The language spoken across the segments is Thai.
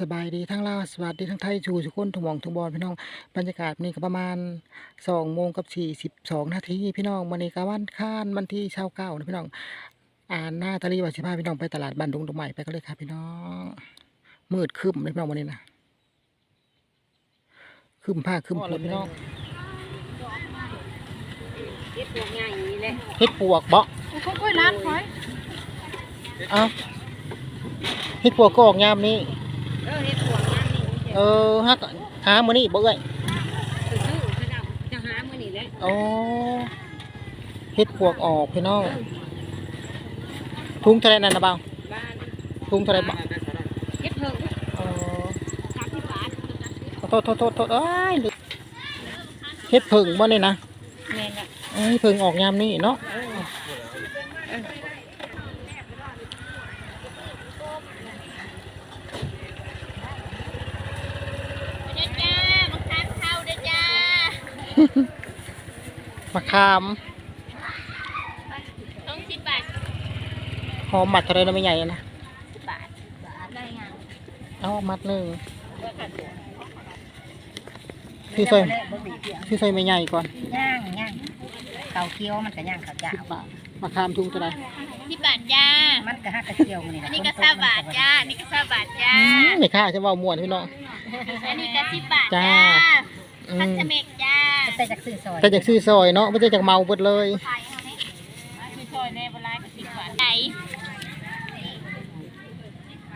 สบายดีทั้งลาวสวัสดีทั้งไทยชูสุกคนทุกหมองทุกบอลพี่น้องบรรยากาศนี่ก็ประมาณสองโมงกับสี่สิบสองนาทีพี่น้องวันนี้ก็วันค้านวันที่เช้าเก้านะพี่น้อง อ่านหน้าตะลีว่าสิพาพี่น้องไปตลาดบ้านดงตรงใหม่ไปก็เลยครับพี่น้อง มืดครึ้มเลยพี่น้องวันนี้นะครึ้มผ้าครึ้มฝนพี่น้องเฮ็ดพวกง่ายอย่างนี้แหละเฮ็ดปวกบ่ค่อยๆร้านคอยเอ้าเฮ็ดปวกก็ออกยามนี้ เออฮักหามื้อนี้บ่เอ้ยคือซื้อเขาจะจะหามื้อนี้แหละอ๋อเฮ็ดปวกออกพี่น้องทุงเท่าไหรนั่นนะเบาบ้านทุงเท่าไหรบ่เฮ็ดเพิ่งอ๋อสามสิบบาทโทษโทษโทษโทษเอ้ยเฮ็ดผึ่งบ่นี่นะแม่นละเอ้ยผึ่งออกยามนี้เนาะ มะขามต้องสิบบาทหอมมัดเท่าไหรนะไม่ใหญ่นะสิบบาทได้ยังเอามัดหนึ่งที่ซอยที่ซอยไม่ใหญ่ก่อนย่างย่างเกาเคี้ยวมันก็ย่างข้าวเจ้าสิบบาทมะขามทุงเท่าไหรสิบบาทจ้ามันก็ฮักกระเจียวมันนี่อันนี้ก็สามบาทจ้าอันนี้ก็สามบาทจ้าอืมไม่ค่าใช่ว่าม่วนพี่น้องอันนี้ก็สิบบาทจ้าจ้าอืพัมชเมกจ้า แต่จากซื้อซอยแต่จากซื้อซอยเนาะไม่ใช่จากเมาเบิดเลยไทยเอาไหมไม่ช่วยในเวลาก็สิบบาทไหน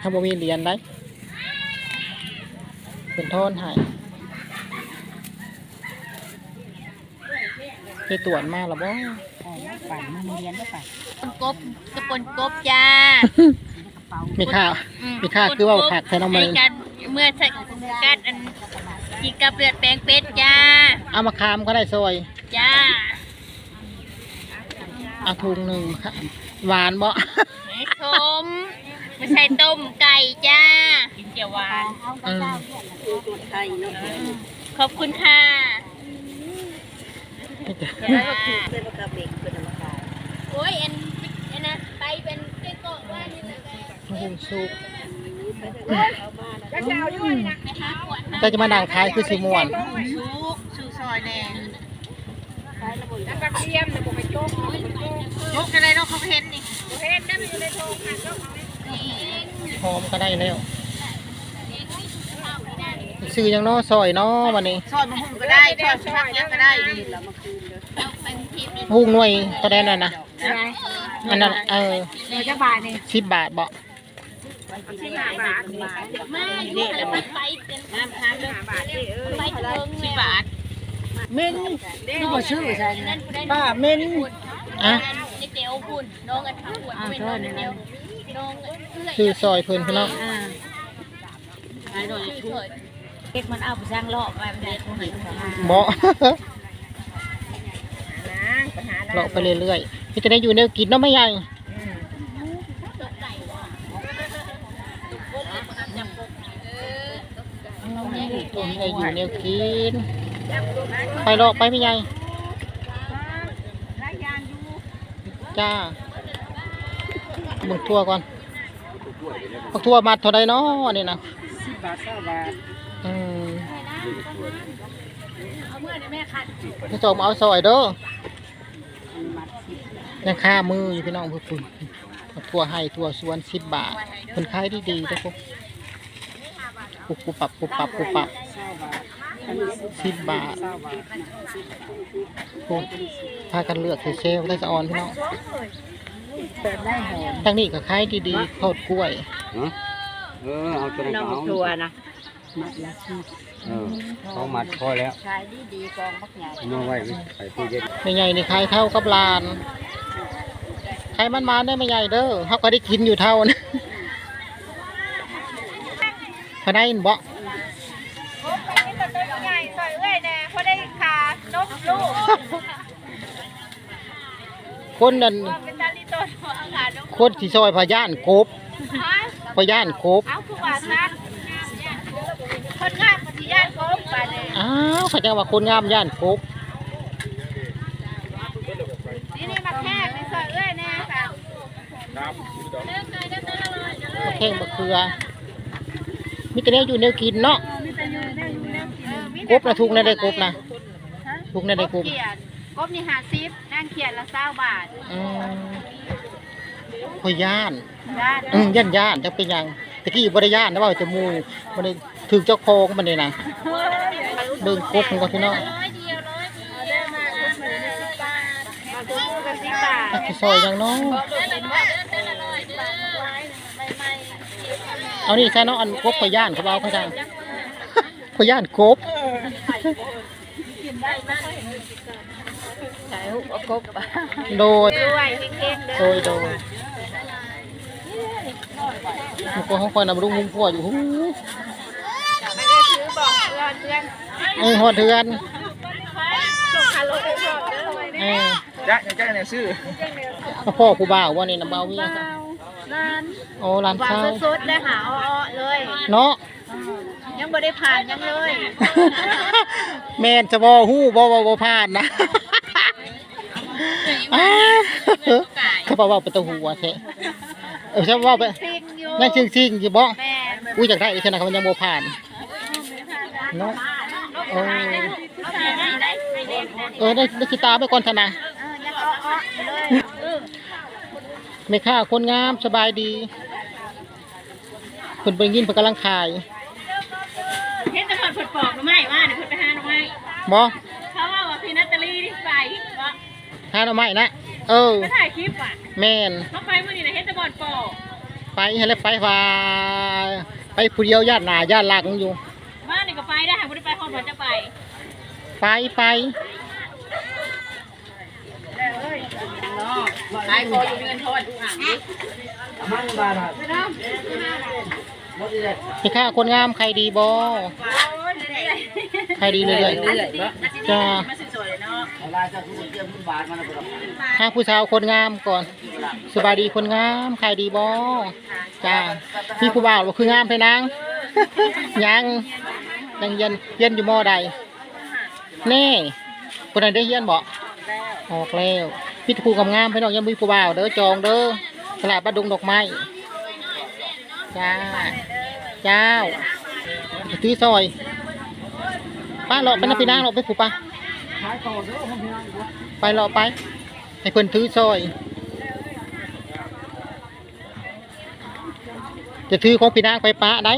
ถ้าบ่มีเหรียญได้เป็นโทนให้ไปตรวจมาแล้วบ่อ๋อปั่นมันมีเรียนด้วยป่ะปนกบกระปนกบจ้ามีค่ามีค่าคือว่าขาดแทนเอามาไกันเมื่อสักกัดอันกินกับเลือดแปลงเป็ด จ้า เอามาคามก็ได้ซอยจ้า เอาถุงหนึ่งค่ะหวานบ่ไม่ชมไม่ใช่ต้มไก่จ้า กินเจียวหวาน อืมไทยเนาะขอบคุณค่ะนี่จ้ะแล้วก็คือเป็นมะขามเบกเป็นมะขามโอ้ยอันอันนะไปเป็นเจ๊กว่านี่นะหุงสุกก็จะเอาด้วยนะนะคะขวด แต่จะมาดังขายคือสิม่วนชุกชูซอยแดงแล้วก็เทียมเนี่ยผมไปโจ๊กเอาไปโจ๊กยกอะไรเนาะเขาเห็นนี่เฮ็ดนั่นอยู่ในโจ๊กค่ะโจ๊กหอมก็ได้แล้วซื้อหยังเนาะซอยเนาะวันนี้ซอยมะฮุ่มก็ได้ซอยผักยังก็ได้นี่ละมาคืนเด้อเอาเป็นทีมเลยหุงหน่วยก็ได้นั่นนะใช่ไหมอันนั้นเออเดี๋ยวจะบาทนี่สิบบาทบ่ สิบห้าบาทมาอยู่แล้วมันไปเป็นน้ำค้างเด้อบาทไปเทิงสิบบาทเม่นนี่บ่ซื้อใช่ไหมป้าเม่นอะนี่เตียวคุณน้องกันทั้งขวดเป็นน้องเดียวน้องเอื้อซอยเพิ่นพี่น้องอ่าขายโดยทุกเก็กมันเอาไปสร้างรอบไว้มันได้ทุนไหนทุนไหนบ่นะเลาไปเรื่อยๆพี่จะได้อยู่แนวกินเนาะไม่ใหญ่ ตัวนี้ได้อยู่แนวกิน ไปเลาะไปไม่ใหญ่จ้าเบิ่งทั่วก่อนบักทั่วมัดเท่าใดเนาะนี่นะสิบบาทเก้าบาทอืมเอาเมื่อแม่คันพี่จอมเอาซอยเด้อยังค่ามืออยู่พี่น้องเพื่อคุณทั่วให้ทั่วสวนสิบบาทเพิ่นขายดีดีๆทุกคนปุบ ปุบปุบปับปุบปับปุบปับสิบบาทเก้าบาทโอ้พากันเลือกเซลได้สะออนพี่น้องเปิดได้หอมทางนี้ก็ขายดีๆข้าวกล้วยเออเอาตัวนั้นเอาครัวนะมัดละสิบเออเขามัดพอแล้วขายดีดีกองบักใหญ่เอามาไว้ใส่ตู้เย็นไม่ใหญ่นี่ขายเท่ากับลานใครมันมาได้ไม่ใหญ่เด้อเขาก็ได้กินอยู่เท่านะ พอได้ยินบ่ใหญ่ซอยเอื้อยแน่เพราะได้ขานกลูกคนนั้นเป็นตาลิโตนหัวขานกคนที่ซอยพะย่านกบฮะพะย่านกบเอาคือว่าซักคนงามปฏิญาณเขาไปเลยอ้าวเขาจะว่าคนงามย่านกบนี่นี่มาแค่ไปซอยเอื้อยแน่ค่ะเลิกเลยเลิกเลยเลยมะเข่งมะเขือ มิแต่แนวอยู่แนวกินเนาะกบละทุกในได้กบนะทุกในได้กบ เขียนกบนี่หาซิปนั่งเขียนละเศร้าบาทอืมพย่านด้านอืมย่านย่านจะเป็นหยังตะกี้บ่ได้ย่านนะว่าจะมูบ่ได้ถึงเจ้าของมันนี่นะเบิ่งกบมันก็พี่น้องร้อยเดียวร้อยเดียวมาคุณมาเลยสิบบาทมาตัวคู่กันสิบบาทตักสิซอยหยังเนาะ เป็นว่าเต้นละร้อยเด้อใหม่ เอานี่ใช่เนาะอันกบพย่านเขาเอาเขาจังพย่านกบใส่หุบกบโดยด้วยเค้กเด้โดยโดยมันก็ห้องคอยนำรุงมุมพัวอยู่หูไม่ได้ซื้อบอกเพื่อนเพื่อนเอ้ยหอดเดือนส่งคารถไปบอกเด้อเอ้ยจ้าจ้าเนี่ยซื้อพ่อผู้บ่าวว่านี่นะบ่าวเวียค่ะ ร้านโอ้ร้านวางข้าว สดๆได้หาอ้อๆเลยเนาะ ยังบ่ได้ผ่านยังเลยแม่นจะบ่ฮู้บ่บ่บ่ผ่านนะอ้าเขาบอกว่าเป็นตัวหัวแท้เออใช่ว่าไปซิงอยู่นั่นจริงๆสิบ่แม่อุ้ยอยากได้อีกเท่านั้นเขามันยังบ่ผ่านเนาะ เออได้ไม่เด็กเออได้ได้คิดตามไปก่อนเถอะนะ เออยังอ้อๆเลยเออ แม่ค้าคนงามสบายดีเพิ่นเบิ่งยินเพิ่นกำลังขายเห็นแต่เพิ่นเพิ่นปอกหน่อไม้ว่าเดี๋ยวเพิ่นไปหาหน่อไม้บ่เขาว่าว่าพี่นัตตาลีนี่ไปว่าหาหน่อไม้นะเออไปถ่ายคลิปอะแม่นเขาไปมื้อนี้น่ะเห็นแต่บอดปอกไปให้แล้วไปว่าไปผู้เดียวญาติหน้าญาติหลังอยู่บ้านนี่ก็ไปได้บ่ได้ไปฮอดบ่จะไป ไปไป ไปขออยู่เงินทอนอ่างนี้มันบาทอะหมดเลยแม่ค้าคนงามใครดีบ่ใครดีเรื่อยๆจ้ามาสวยๆเนาะอะไรจะคือเตรียมบาทมันนะหาผู้สาวคนงามก่อนสบายดีคนงามใครดีบ่จ้าพี่ผู้บ่าวบ่คืองามไปนางยังยังเย็นเย็นอยู่มอใดแน่คนนั้นได้เย็นบ่ออกแล้ว พี่ผู้กำงามพี่น้องยังมีผู้บ่าวเด้อจองเด้อตลาดบ้านดงดอกไม้จ้าเจ้าตื้อซอยป้าเลาะไปนะพี่นางเลาไปผู้ป้าขายต่อเด้อผมพี่น้องไปเลาะไปให้เพิ่นถือซอย จะถือของพี่นางไปป้าได้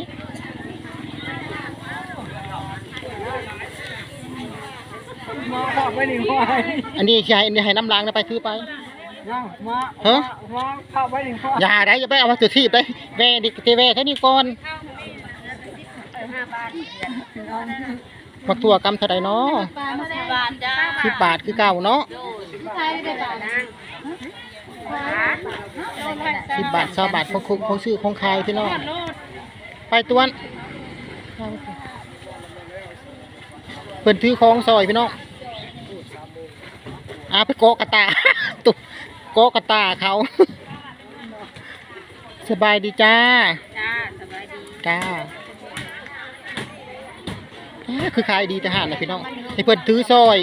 มาบอกไปหนึ่งควายอันนี้สิให้อันนี้ให้น้ำล้างนะไปถือไปยังมาฮะมาเข้าไปหนึ่งควายอย่าได้อย่าไปเอามาจุดทีบได้แว่ดิเทแว่เท่านี้ก่อนมักตัวกำเท่าไรเนาะบาทจ้าสิบบาทคือเก่าเนาะใช่ได้บาทนะสิบบาทสาบาทของคุของซื้อของขายพี่น้องไปตวนเพิ่นถือของซอยพี่น้อง อาไปโกะกระตาตุโกะกระตาเขา สบายดีจ้า จ้าสบายดีจ้าอ่าคือขายดีทหารนะพี่น้องให้เพิ่นถือซอย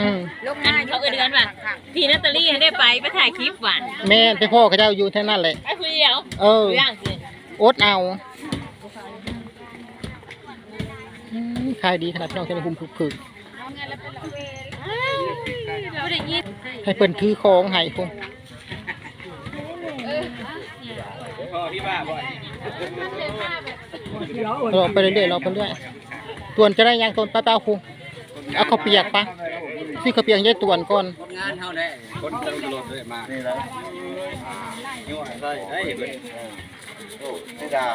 อืมอันเขาเดือนว่ะพี่นัตตาลีได้ไปไปถ่ายคลิปว่ะแม่นไปพ่อเขาเจ้าอยู่เท่านั้นแหละไปคุยเดียวเออย่างสิอดเอาอืมขายดีขนาดพี่น้องจะได้หุ่มผึกเรา ได้ยินๆให้เพิ่นถือของให้พุ่นรอไปเรื่อยๆรอไปเรื่อยตวนจะได้ยังตวนป้าเป้าครูเอาข้าวเปียกปะซื้อข้าวเปียกให้ยายตวนก่อนคนงานเท่าได้คนตลอดเลยมานี่แหละยั่วใส่ได้เบิดโอ้นี่ดา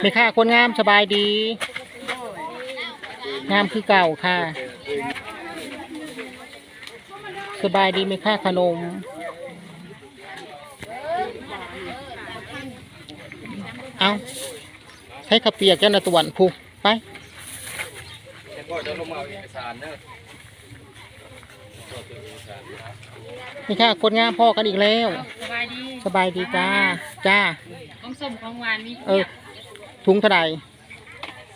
แม่ค้าคนงามสบายดี งามคือเก่าค่ะ สบายดีไหมค่าขนม เอาใช้ขับเปียกเจ้าหน้าตวนผูกไปก็จะลงมาเอาเอกสารเด้อนี่ค่ะคนงามพ่อกันอีกแล้ว สบายดีสบายดีจ้า จ้า ของส้มของหวานมีเออถุงเท่าไหร่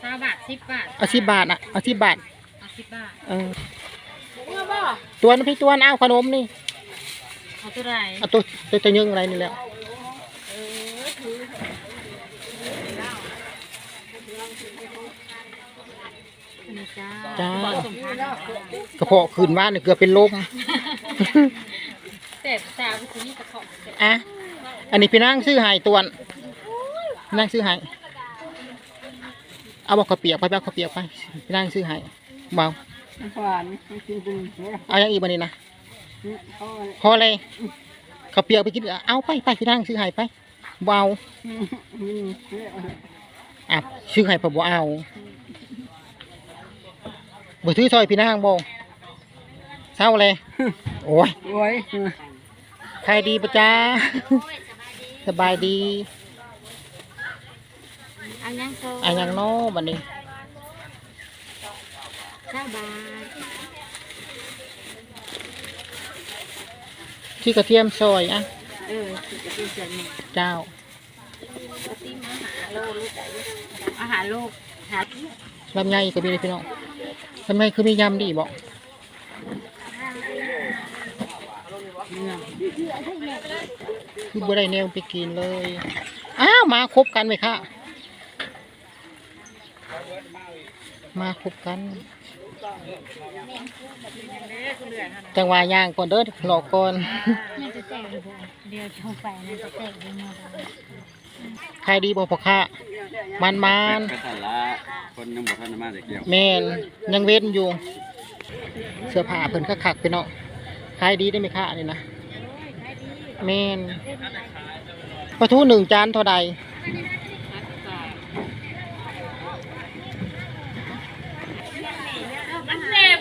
สาบาทสิบบาทเอาสิบบาทอะเอาสิบบาทเอาสิบบาทเออ ตัวนพี่ตัวนเอาขนมนี่เอาเท่าไหร่เอาตัวตัวจะยึงอะไรนี่แหล้วนี่จ้าจ้ากระเพาะขึ้นว่าเนี่ยเกือบเป็นลมเสร็จสาวคือนี่ตะขออะอันนี้พี่นางซื้อใหายตวนนางซื้อใหายเอาบอกข้าวเปียกไปไปเอาข้าวเปียกไปพี่นางซื้อใหายเบา หวานจริงๆเนี่ยเอาอย่างอีกบันนี้นะเขาพอเลยข้าวเปียกไปกินเอาไปไปพี่นางซื้อใหายไปเบเอาอืมอะซื้อใหายปะบ่เอาบ่ถือซอยพี่นางบ่เศร้าเลยโอ้ยโอ้ยใครดีปะจ้า สบายดี เอายังโซอันยังโน้บันนี้ เก้าบาทที่กระเทียมซอยอะ เออสิจะเป็นส่วนหนึ่งเจ้าตีมาหาโลลูกไหนอาหารลูกหาลำไยก็มีเลยพี่น้องลำไยคือมียำดีบอกคือบ่ได้แนวไปกินเลย อ้าวมาครบกันไหมคะ มาครบกัน จังหวะย่างก่อนเด้อหลอกก่อนน่าจะแตกเลยเดี๋ยวชงไปน่าจะแตกเลยมาได้ใครดีบอกพ่อค้ามันมันกระสันละคนยังบ่ทันได้มาแต่เกี่ยวๆแม่นยังเว้นอยู่ เสื้อผ้าเพิ่นก็ขักไปเนาะขายดีได้ไหมคะนี่นะแม่นปลาทูหนึ่งจานเท่าใด มันเจ็บ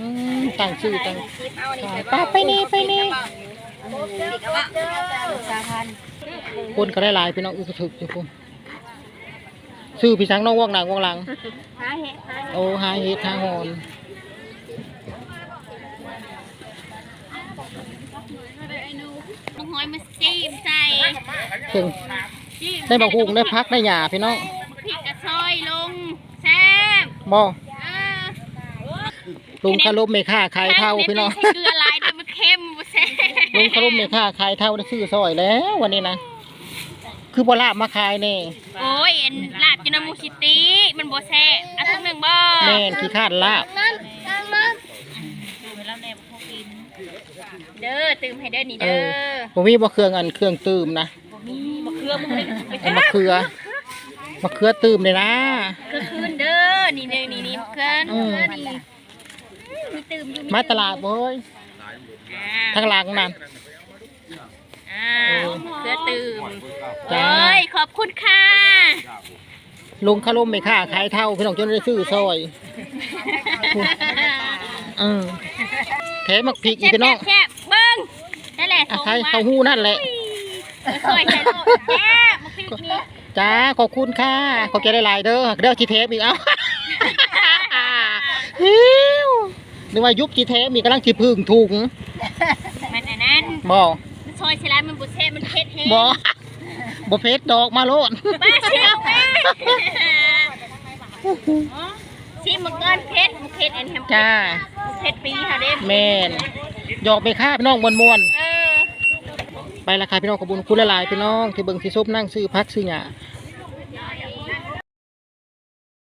อืม ต่างชื่อต่างป้าไปนี่ไปนี่สามพันคนก็ได้หลายพี่น้องอึกระถึกอยู่พุ่นซื้อพี่ช้างน้องว่องหนังว่องหลังหาเห็ดหาโอ้หาเฮ็ดหาหอนลูกหอยมาซีมใส่ถึงได้บักฮุงได้พักได้หยาพี่น้องพริกกระซอยลงแซ่บบ่เออ ลุงคารมไม่ค่าขายเท่าพี่น้องใช้เกลือลายแต่มันเค็มบ่แซ่บลุงคารมไม่ค่าขายเท่าได้ซื้อซอยแล้ว วันนี้นะคือบ่ลาบมาขายแน่โอ้ยอันลาบจินามูชิติมันบ่แซ่บอันตัวหนึ่งบ่แม่นขี้คร้าดลาบนั่นนั่นนั่นดูแล้วแน่บ่พอกินเด้อตื่มให้เด้อนี่เอเด้ออบ่มีบ่เครื่องอันเครื่องตื่มนะบ่มีบ่เครือมึงเลยไปเอามะเขือมะเขือตื่มเลยนะก็คืนเด้อนี่เด้อนี่นี่เครืออืมเครือนี่มี ตื่มอยู่มาตลาดบ่เฮ้ยอ่าทางหลังนั่น อ่าเครือตื่มจ้าโอ้ยขอบคุณค่ะลุงคารมไม่ค่าขายเท่าพี่น้องจนได้ซื้อซอยเออแถมมักพริกอีกพี่น้องแซ่บๆเบิ่งนั่นแหละอะใครเขาหู้นั่นแหละซอยใส่โลดแซ่บมาพริกนี่จ้าขอบคุณค่ะขอบใจหลายๆเด้อเด้อจีเทปอีกเอ้า ฮิว นึกว่ายุบจีเทปมีกำลังจีพึ่งถุงมันอันนั้นบ่มันซอยใส่แล้วมันบ่แซ่บมันเผ็ดแฮงบ่บ่เพชรดอกมาโลดมาเชียวแม่ชิมมันก่อนเผ็ดมันเผ็ดอันแฮมจ้าเผ็ดปีค่ะเด้แม่นหยอกไปค่าพี่น้องมวนเออๆไปราคาพี่น้องขอบคุญคุณหลายๆพี่น้องที่เบิ่งที่ซบนั่งซื้อพักซื้อหยา